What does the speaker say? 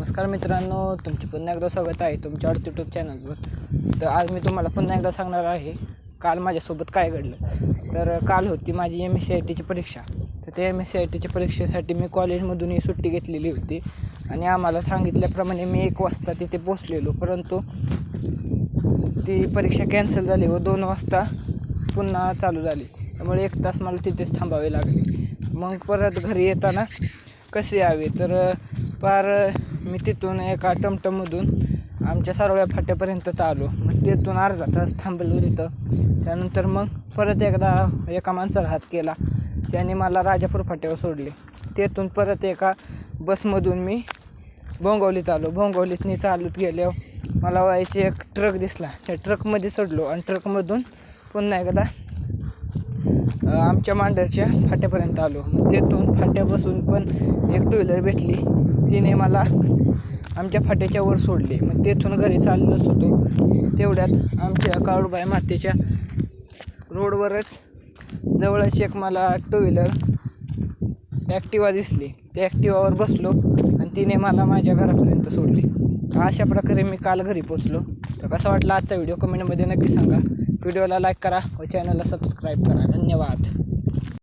नमस्कार मित्रांनो तुमचे पुन्हा एकदा स्वागत आहे तुमच्या यूट्यूब चॅनलवर तर आज मी तुम्हाला पुन्हा एकदा सांगणार आहे काल माझ्यासोबत काय घडलं? तर काल होती माझी एम एस सी आय टीची परीक्षा. तर त्या एम एस सी आय टीच्या परीक्षेसाठी मी कॉलेजमधूनही सुट्टी घेतलेली होती. आणि आम्हाला सांगितल्याप्रमाणे मी एक वाजता तिथे पोचलेलो परंतु ती परीक्षा कॅन्सल झाली व दोन वाजता पुन्हा चालू झाली. त्यामुळे एक तास मला तिथेच थांबावे लागले. मग परत घरी येताना कसे यावे? तर फार मी तिथून एका टमटममधून आमच्या सारोळ्या फाट्यापर्यंत आलो मग तिथून अर्धा तास थांबलो तिथं. त्यानंतर मग परत एकदा एका माणसाला हात केला. त्याने मला राजापूर फाट्यावर सोडले. तेथून परत एका बसमधून मी भोंगवलीत आलो. भोंगवलीतनी चालत गेल्यावर मला व्हायचे एक ट्रक दिसला. त्या ट्रकमध्ये सोडलो आणि ट्रकमधून पुन्हा एकदा आमच्या मांडरच्या फाट्यापर्यंत आलो. मग तेथून फाट्या बसून पण एक टू व्हीलर भेटली. तिने मला आमच्या फाट्याच्या वर सोडले. मग तेथून घरी चाललोच होतो तेवढ्यात आमच्या काळूबाई मातेच्या रोडवरच जवळच एक मला टू व्हीलर ॲक्टिवा दिसली. त्या ॲक्टिवावर बसलो आणि तिने मला माझ्या घरापर्यंत सोडली. अशा प्रकारे मी काल घरी पोचलो तर कसा वाटला आजचा व्हिडिओ? कमेंटमध्ये नक्की सांगा. व्हिडिओला लाईक करा व चॅनलला सबस्क्राईब करा. धन्यवाद.